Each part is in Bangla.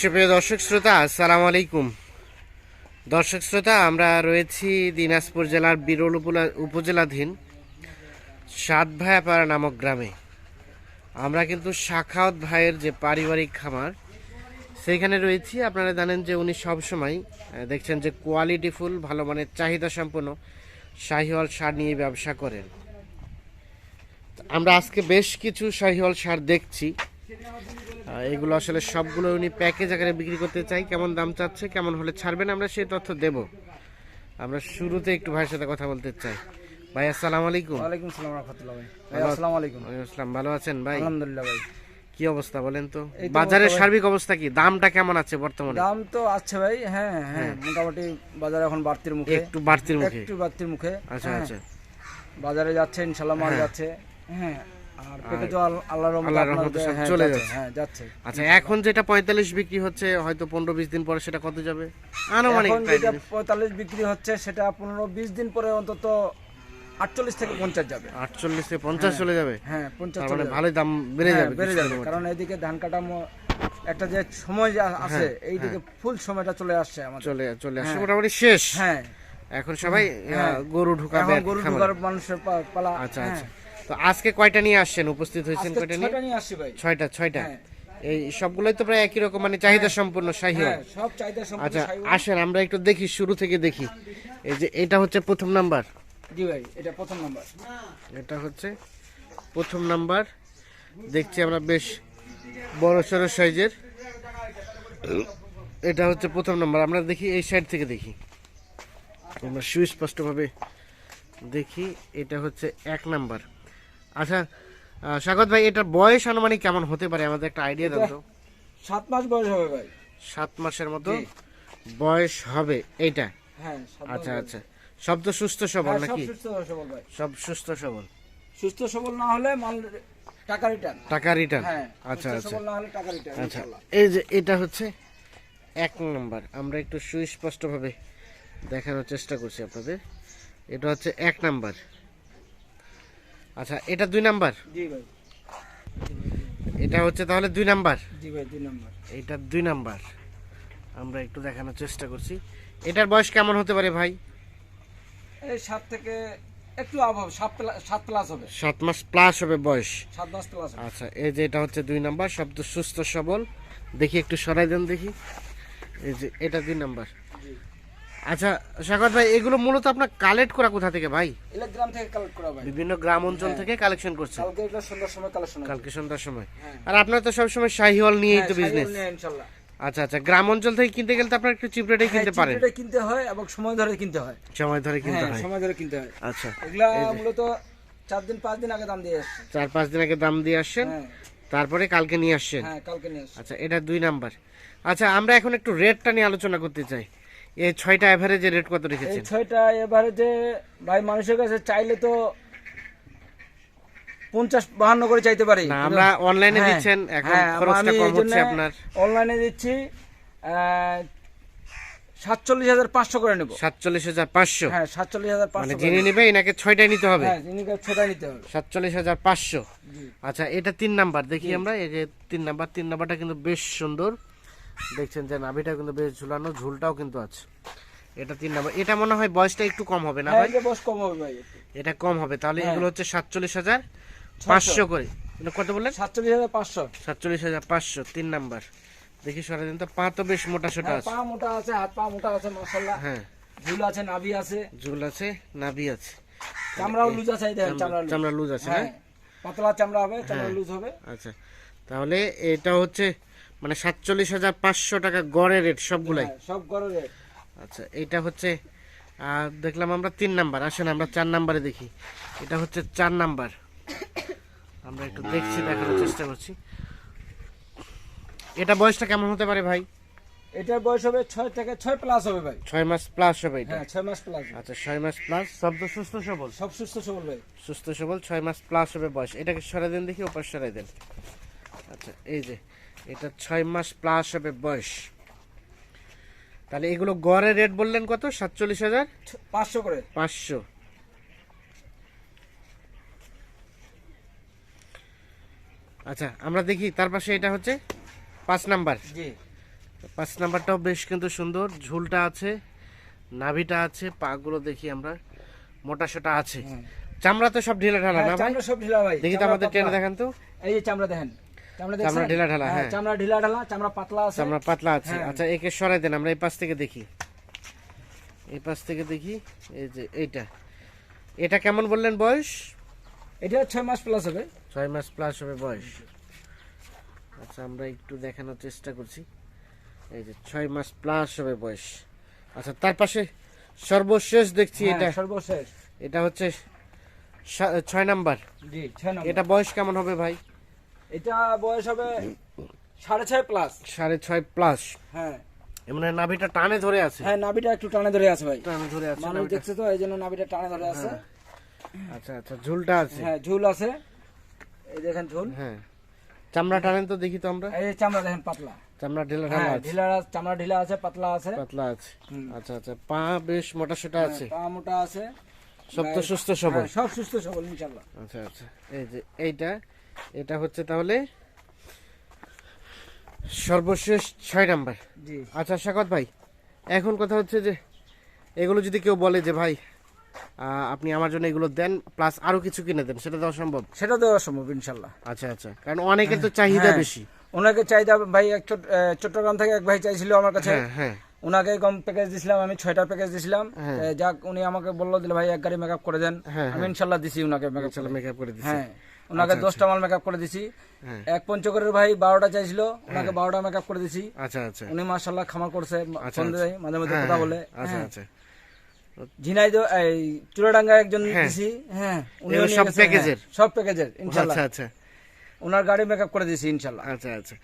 সুপ্রিয় দর্শক শ্রোতা, আসসালামু আলাইকুম। দর্শক শ্রোতা, আমরা রয়েছি দিনাজপুর জেলার বিরল উপজেলাধীন সাতভায়াপাড়া নামক গ্রামে। আমরা কিন্তু শাখাওয়াত ভাইয়ের যে পারিবারিক খামার, সেইখানে রয়েছি। আপনারা জানেন যে উনি সবসময় দেখছেন যে কোয়ালিটিফুল ভালো মানের চাহিদা সম্পন্ন শাহিওয়াল সার নিয়ে ব্যবসা করেন। আমরা আজকে বেশ কিছু শাহিওয়াল সার দেখছি। এগুলো আসলে সবগুলো উনি প্যাকেজ আকারে বিক্রি করতে চাই। কেমন দাম চাচ্ছে কেমন হলে ছাড়বেন আমরা সেই তথ্য দেব। আমরা শুরুতে একটু ভাইয়ের সাথে কথা বলতে চাই। ভাই আসসালামু আলাইকুম। ওয়ালাইকুম সালাম রহমতুল্লাহ ভাই। আসসালামু আলাইকুম। আসসালাম ভালো আছেন ভাই? আলহামদুলিল্লাহ ভাই। কি অবস্থা বলেন তো? বাজারের সার্বিক অবস্থা কি? দামটা কেমন আছে বর্তমানে? দাম তো আছে ভাই হ্যাঁ হ্যাঁ মোটামুটি বাজারে এখন বাড়তির মুখে। একটু বাড়তির মুখে। একটু বাড়তির মুখে আচ্ছা হ্যাঁ, আচ্ছা। বাজারে যাচ্ছে ইনশাল্লাহ মাল যাচ্ছে। হ্যাঁ আর পেটে তো আল্লাহর রহমতে আল্লাহর আপনার রহমতে যে- সব হ্যাঁ, চলে যাচ্ছে, যাচ্ছে। হ্যাঁ যাচ্ছে। আচ্ছা এখন যেটা পঁয়তাল্লিশ বিক্রি হচ্ছে হয়তো পনেরো বিশ দিন পরে সেটা কত যাবে? আনুমানিক এখন যেটা জিনিস। পঁয়তাল্লিশ বিক্রি হচ্ছে সেটা পনেরো বিশ দিন পরে অন্তত আটচল্লিশ থেকে পঞ্চাশ যাবে। আটচল্লিশ থেকে পঞ্চাশ চলে যাবে? হ্যাঁ পঞ্চাশ তার চলে ভালোই দাম বেড়ে হ্যাঁ, যাবে বেড়ে যাবে। কারণ এইদিকে ধান কাটা একটা যে সময় যে আছে এইদিকে ফুল সময়টা চলে আসছে আমাদের। চলে চলে আসছে হ্যাঁ। মোটামুটি শেষ। হ্যাঁ। এখন সবাই হ্যাঁ। গরু ঢুকাবে গরু ঢুকার মানুষের পালা আচ্ছা হ্যাঁ। আচ্ছা। তো আজকে কয়টা নিয়ে আসছেন? উপস্থিত হয়েছেন কয়টা নিয়ে? ছয়টা নিয়ে আসছি ভাই। ছয়টা ছয়টা। হ্যাঁ। এই সবগুলোই তো প্রায় একই রকম মানে চাহিদা সম্পূর্ণ শাহিওয়াল হ্যাঁ সব চাহিদা সম্পূর্ণ আচ্ছা। আসেন আমরা একটু দেখি শুরু থেকে দেখি। এই যে এটা হচ্ছে প্রথম নাম্বার। জি ভাই এটা প্রথম নাম্বার। এটা হচ্ছে প্রথম নাম্বার। দেখছি আমরা বেশ বড় সড়ো সাইজের। এটা হচ্ছে প্রথম নাম্বার। আমরা দেখি এই সাইড থেকে দেখি। আমরা সুস্পষ্টভাবে দেখি এটা হচ্ছে এক নাম্বার। আচ্ছা স্বাগত ভাই এটার বয়স আনুমানিক কেমন হতে পারে? আমাদের একটা আইডিয়া দেন তো। সাত মাস বয়স হবে ভাই। সাত মাসের মতো বয়স হবে এইটা? হ্যাঁ আচ্ছা আচ্ছা। সব তো সুস্থ সবল হ্যাঁ, নাকি? সব সুস্থ সবল সুস্থ সবল। না হলে মাল টাকা রিটার্ন টাকা রিটার্ন হ্যাঁ আচ্ছা আচ্ছা। না হলে টাকা রিটার্ন আচ্ছা। এই যে এটা হচ্ছে এক নাম্বার। আমরা একটু সুস্পষ্টভাবে দেখানোর চেষ্টা করছি আপনাদের। এটা হচ্ছে এক নাম্বার। আচ্ছা এটা দুই নাম্বার? জি ভাই। এটা হচ্ছে তাহলে দুই নাম্বার? জি ভাই দুই নাম্বার। এটা দুই নাম্বার। আমরা একটু দেখানোর চেষ্টা করছি। এটার বয়স কেমন হতে পারে ভাই? এই সাত থেকে একটু অভাব সাত প্লা- সাত প্লাস হবে। সাত মাস প্লাস হবে বয়স। সাত মাস প্লাস আচ্ছা এই যে এটা হচ্ছে দুই নাম্বার শব্দ সুস্থ সবল। দেখি একটু সরাই দেন দেখি। এই যে এটা দুই নাম্বার। জি। আচ্ছা সাগর ভাই এগুলো মূলত আপনার কালেক্ট করা কোথা থেকে ভাই? থেকে কালেক্ট করা ভাই। বিভিন্ন গ্রাম অঞ্চল থেকে কালেকশন করছে কালকে এটা সন্ধ্যার সময় কালেকশন কালকে সন্ধ্যার সময়। হ্যাঁ। আর আপনার তো শাহিওয়াল নিয়েই তো হ্যাঁ, বিজনেস সাইকেল আচ্ছা আচ্ছা গ্রাম অঞ্চল থেকে কিনতে গেলে তো আপনার একটু চিপ রেটেই কিনতে হ্যাঁ, কিনতে হয় এবং সময় ধরে কিনতে হয়। সময় ধরে কিনতে হ্যাঁ হয়। সময় ধরে কিনতে হয়। আচ্ছা এগুলা মূলত চার দিন পাঁচ দিন আগে দাম দিয়ে আসছে। চার পাঁচ দিন আগে দাম দিয়ে আসছেন? হ্যাঁ। তারপরে কালকে নিয়ে আসছেন? হ্যাঁ কালকে নিয়ে আসছে। আচ্ছা এটা দুই নাম্বার। আচ্ছা আমরা এখন একটু রেটটা নিয়ে আলোচনা করতে চাই। এই ছয়টা রেট কত রেখেছেন? ছয়টা এবারে যে ভাই মানুষের কাছে চাইলে তো পঞ্চাশ বাহান্ন করে চাইতে পারি। আমরা অনলাইনে হ্যাঁ, দিচ্ছেন এখন হ্যাঁ, খরচটা কম হচ্ছে আপনার। অনলাইনে দিচ্ছি সাতচল্লিশ হাজার পাঁচশো করে নেব। সাতচল্লিশ হাজার পাঁচশো? হ্যাঁ সাতচল্লিশ হাজার মানে পাঁচশো যিনি নিবে। এনাকে ছয়টাই নিতে হবে। হ্যাঁ নিতে হবে। সাতচল্লিশ হাজার পাঁচশো। আচ্ছা এটা তিন নাম্বার দেখি আমরা এই যে তিন নাম্বার তিন নাম্বারটা কিন্তু বেশ সুন্দর। দেখছেন যে নাভিটা কিন্তু বেশ ঝুলানো ঝুলটাও কিন্তু আছে। এটা তিন নাম্বার। এটা মনে হয় বয়সটা একটু কম হবে না হ্যাঁ ভাই? বস কম হবে ভাই এটা কম হবে। তাহলে হ্যাঁ। এগুলো হচ্ছে সাতচল্লিশ হাজার পাঁচশো করে। কত বললেন? সাতচল্লিশ হাজার পাঁচশো। সাতচল্লিশ হাজার পাঁচশো তিন নাম্বার। দেখি সারাদিন তো পা তো বেশ মোটা সোটা হ্যাঁ, আছে। পা মোটা আছে হাত পা মোটা আছে মাসাল্লাহ হ্যাঁ। ঝুল আছে নাভি আছে। ঝুল আছে নাভি আছে। চামড়াও লুজ আছে দেখেন চামড়া লুজ। চামড়া লুজ আছে হ্যাঁ? পাতলা চামড়া হবে চামড়া লুজ হবে। আচ্ছা। তাহলে এটা হচ্ছে মানে সাতচল্লিশ হাজার পাঁচশো টাকা গড়ের রেট সবগুলাই। হ্যাঁ, সব গরমে আচ্ছা এটা হচ্ছে দেখলাম আমরা তিন নাম্বার আসেন আমরা চার নাম্বারে দেখি। এটা হচ্ছে চার নাম্বার। আমরা একটু দেখছি দেখানোর চেষ্টা করছি। এটা বয়সটা কেমন হতে পারে ভাই? এটার বয়স হবে ছয় থেকে ছয় প্লাস হবে ভাই। ছয় মাস প্লাস হবে এটা? হ্যাঁ ছয় মাস প্লাস আচ্ছা ছয় মাস প্লাস সব তো সুস্থ সবল? সব সুস্থ সবল ভাই। সুস্থ সবল ছয় মাস প্লাস হবে বয়স। এটাকে সরাই দেন দেখি ওপাশ সরাই দেন। আচ্ছা এই যে এটা ছয় মাস প্লাস হবে বয়স। তাহলে এগুলো গড়ের রেট বললেন কত? সাতচল্লিশ হাজার? পাঁচশো করে। পাঁচশো। আচ্ছা আমরা দেখি তার পাশে এটা হচ্ছে পাঁচ নাম্বার। পাঁচ নাম্বারটাও বেশ কিন্তু সুন্দর ঝুলটা আছে নাভিটা আছে পাগুলো দেখি আমরা মোটা সোটা আছে। চামড়া তো সব ঢিলা ঢালা না হ্যাঁ, ভাই সব ঢিলা ভাই দেখি তো আমাদের টেনে পাতলা। দেখান তো। এই যে চামড়া দেখেন চামড়া? ঢিলা ঢালা, হ্যাঁ। চামড়া ঢিলা ঢালা চামড়া পাতলা আছে। চামড়া পাতলা আছে। হ্যাঁ। আচ্ছা একে সরাই দেন আমরা এই পাশ থেকে দেখি। এই পাশ থেকে দেখি এই যে এইটা। এটা কেমন বললেন বয়স? এটা ছয় মাস প্লাস হবে। ছয় মাস প্লাস হবে বয়স। আচ্ছা আমরা একটু দেখানোর চেষ্টা করছি। এই যে ছয় মাস প্লাস হবে বয়স। আচ্ছা তার পাশে সর্বশেষ দেখছি হ্যাঁ, এটা। সর্বশেষ। এটা হচ্ছে ছয় নম্বর। এটা বয়স কেমন হবে ভাই? এটা বয়স হবে সাড়ে ছয় প্লাস সাড়ে ছয় প্লাস হ্যাঁ। মানে নাভিটা টানে ধরে আছে? হ্যাঁ নাভিটা একটু টানে ধরে আছে ভাই। টানে ধরে আছে মানুষ দেখছে তো এই জন্য নাভিটা টানে ধরে আছে। আচ্ছা আচ্ছা ঝুলটা আছে। হ্যাঁ ঝুল আছে। এই দেখেন ঝুল। হ্যাঁ। চামড়া টানেন তো দেখি তো আমরা। এই চামড়া দেখেন পাতলা। চামড়া ঢেলা ঢালা হ্যাঁ আছে। ঢিলা চামড়া ঢিলা আছে পাতলা আছে। পাতলা আছে। আচ্ছা আচ্ছা পা বেশ মোটা সোটা আছে। পা মোটা আছে। সব তো সুস্থ সবল। হ্যাঁ, সব সুস্থ সবল ইনশাল্লাহ আচ্ছা আচ্ছা। এই যে এইটা এটা হচ্ছে তাহলে সর্বশেষ ছয় নাম্বার। আচ্ছা শাকত ভাই এখন কথা হচ্ছে যে এগুলো যদি কেউ বলে যে ভাই আপনি আমার জন্য এগুলো দেন প্লাস আরও কিছু কিনে দেন সেটা দেওয়া সম্ভব? সেটা দেওয়া সম্ভব ইনশাল্লাহ। আচ্ছা আচ্ছা কারণ অনেকের তো চাহিদা হ্যাঁ। বেশি। ওনাকে চাহিদা ভাই এক চট- চট্টগ্রাম থেকে এক ভাই চাইছিল আমার কাছে হ্যাঁ হ্যাঁ। ওনাকে কম প্যাকেজ দিছিলাম আমি ছয়টা প্যাকেজ দিছিলাম। হ্যাঁ। যাক উনি আমাকে বলল দিলে ভাই এক গাড়ি মেকআপ করে দেন। হ্যাঁ, আমি ইনশাল্লাহ দিছি ওনাকে মেকআপ করে। দিচ্ছি হ্যাঁ ওনাকে দশটা মাল মেকআপ করে দিছি। হ্যাঁ। এক পঞ্চগড়ের ভাই বারোটা চাইছিল ওনাকে বারোটা মেকআপ করে দিছি। আচ্ছা আচ্ছা। উনি মার্শাল্লাহ খামার করছে আচ্ছা, ফোন মাঝে মাঝে হ্যাঁ, কথা হ্যাঁ, বলে আচ্ছা হ্যাঁ। আচ্ছা। ঝিনাইদহ এই চুরাডাঙ্গা একজন হ্যাঁ। দিছি। হ্যাঁ নিয়ে সব প্যাকেজের? হ্যাঁ, সব প্যাকেজের ইনশাল্লাহ। আচ্ছা আচ্ছা। ওনার গাড়ি মেকআপ করে দিয়েছি ইনশাল্লাহ। আচ্ছা আচ্ছা।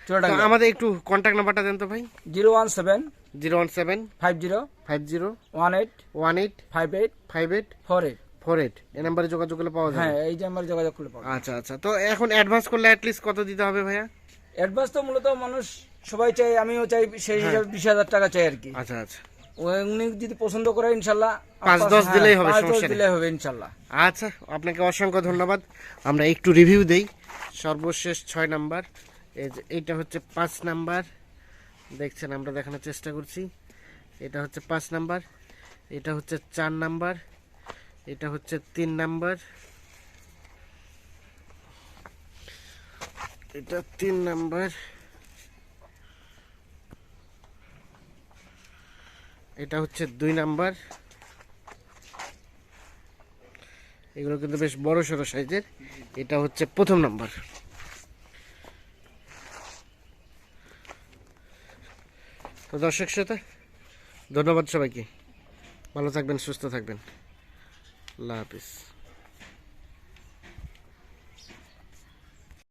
আমাদের একটু কন্ট্যাক্ট নাম্বারটা দেন তো ভাই। Zero one seven zero one seven five zero five zero one eight one eight five eight five eight four eight. Four eight. এই নাম্বারে যোগাযোগ করলে পাওয়া যায় হ্যাঁ এই যে আমার যোগাযোগ করলে পাবো আচ্ছা আচ্ছা। তো এখন অ্যাডভান্স করলে অ্যাটলিস্ট কত দিতে হবে ভাইয়া? অ্যাডভান্স তো মূলত মানুষ সবাই চাই আমিও চাই সেই হ্যাঁ। হিসাবে বিশ হাজার টাকা চাই আর কি। আচ্ছা আচ্ছা। ও- উনি যদি পছন্দ করে ইনশাল্লাহ পাঁচ দশ হ্যাঁ, দিলেই হবে, সমস্যা দিলেই হবে ইনশাল্লাহ। আচ্ছা আপনাকে অসংখ্য ধন্যবাদ। আমরা একটু রিভিউ দেই। সর্বশেষ ছয় নাম্বার। এইটা হচ্ছে পাঁচ নাম্বার। দেখছেন, আমরা দেখানোর চেষ্টা করছি। এটা হচ্ছে পাঁচ নাম্বার। এটা হচ্ছে চার নাম্বার। এটা হচ্ছে তিন নাম্বার। এটা তিন নাম্বার। এটা হচ্ছে দুই নাম্বার। এগুলো কিন্তু বেশ বড় সড়ো সাইজের। এটা হচ্ছে প্রথম নাম্বার। তো দর্শক শ্রোতা, ধন্যবাদ সবাইকে। ভালো থাকবেন, সুস্থ থাকবেন। আল্লাহ হাফিজ।